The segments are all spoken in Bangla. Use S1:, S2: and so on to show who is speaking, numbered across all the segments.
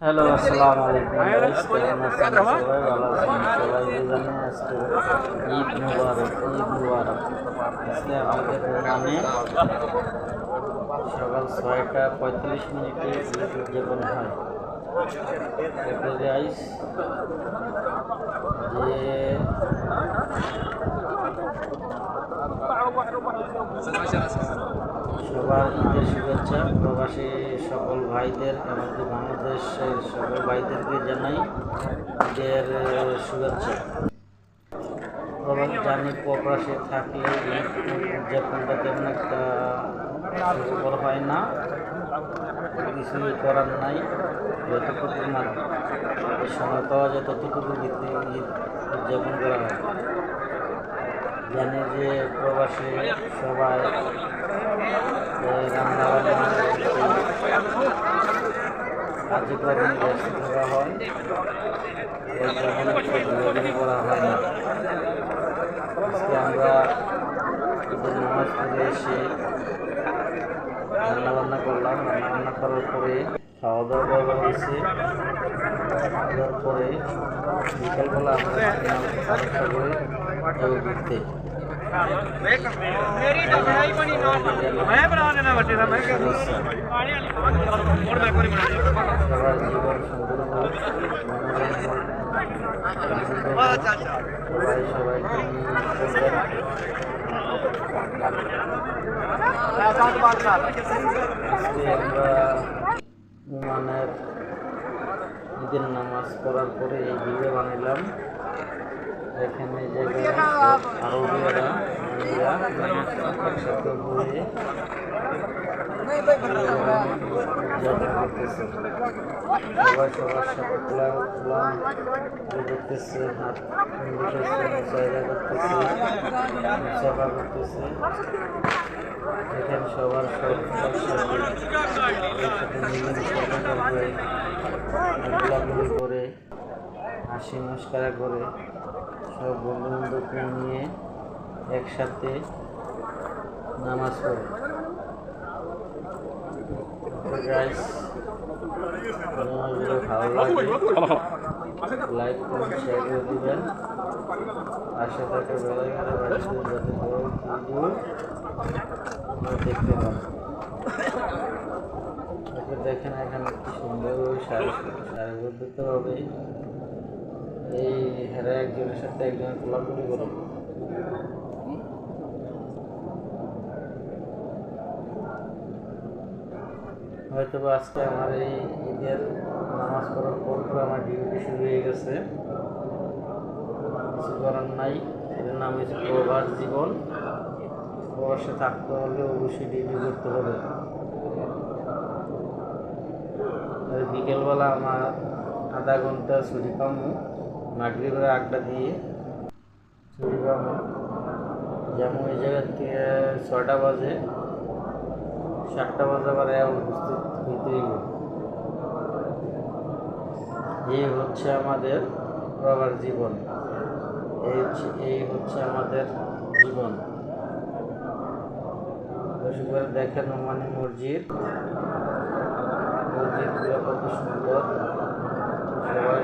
S1: হ্যালো আসসালামু আলাইকুম guys, কেমন আছেন সবাই ভালো আছেন সবাইকে জানে আজকে ঈদ মুবারক ঈদ মুবারক আজকে আমাদের গ্রামে সকাল ছয়টা পঁয়তাল্লিশ মিনিটে ঈদ উদযাপন হয় এতে গাইস যে সবার ঈদের শুভেচ্ছা। প্রবাসী সকল ভাইদের এমনকি বাংলাদেশের সকল ভাইদেরকে জানাই ঈদের শুভেচ্ছা। জানি প্রবাসে থাকলে উদযাপনটা তেমন একটা সুখকর হয় না। কিছুই করার নাই, যতটুকু সময় পাওয়া যায় ততটুকু উদযাপন করা হয়। জানি যে প্রবাসী সবাই হয়। করা হয় না। আমরা রান্না বান্না করলাম রান্না করার পরে খাওয়া দাওয়া করা বিকালবেলা ਤੇ
S2: ਮੇਰੀ ਤਾਂ ਬਣਾਈ ਬਣੀ ਨਾ ਮੈਂ ਬਣਾ ਦੇਣਾ ਵੱਡੇ ਦਾ ਮੈਂ
S1: ਕਹਿੰਦਾ ਪਾਣੀ ਵਾਲੀ ਹੋਰ ਮੈਂ ਕੋਈ ਬਣਾ ਦੇ ਵਾਹ ਚਾਚਾ বিমানের ঈদের নামাজ পড়ার পরে এই ভিডিও বানাইলাম এখানে জায়গায় আরও একসাথে ঘুরে সবাই সবার সাথে খোলা খোলা করতেছে হাত মুসাইদা করতেছে মুসাফা করতেছে এখানে সবার সব একসাথে মিলেমিশে করে হাসি মস্কারা করে সব বন্ধু বান্ধবকে নিয়ে একসাথে নামাজ পড়ে। ভালো লাগে। বড় দেখেন এখানে কি সুন্দরভাবে সারি সারিবদ্ধ হবে এই হেরা একজনের সাথে একজন কোলাকুলি হয়তো আজকে আমার এই ঈদের নামাজ পড়ার পর পর আমার ডিউটি শুরু হয়ে গেছে। কিছু করার নাই, এর নাম হচ্ছে প্রবাস জীবন। প্রবাসে থাকতে হলে অবশ্যই ডিউটি করতে হবে। বিকেলবেলা আমার আধা ঘণ্টা ছুটি পাবো মাগরিবের আড্ডা দিয়ে ছুটি পাবো। যেমন এই জায়গার থেকে ছয়টা বাজে, সাতটা বাজে আবার উপস্থিত এই হচ্ছে আমাদের প্রবার জীবন। এই হচ্ছে এই হচ্ছে আমাদের জীবন। দেখেন মানে মসজিদ। মসজিদগুলো কত সুন্দর।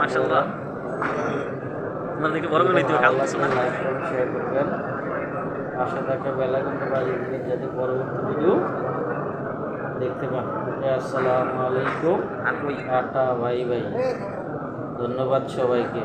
S2: মাশাআল্লাহ। আমার দিকে বড় করে শোনা
S1: শেয়ার করবেন। পাশে থাকা বেলা কিন্তু যাতে পরবর্তী ভিডিও দেখতে পান। আসসালামু আলাইকুম।
S2: ভাই
S1: টাটা বাই বাই। ধন্যবাদ সবাইকে।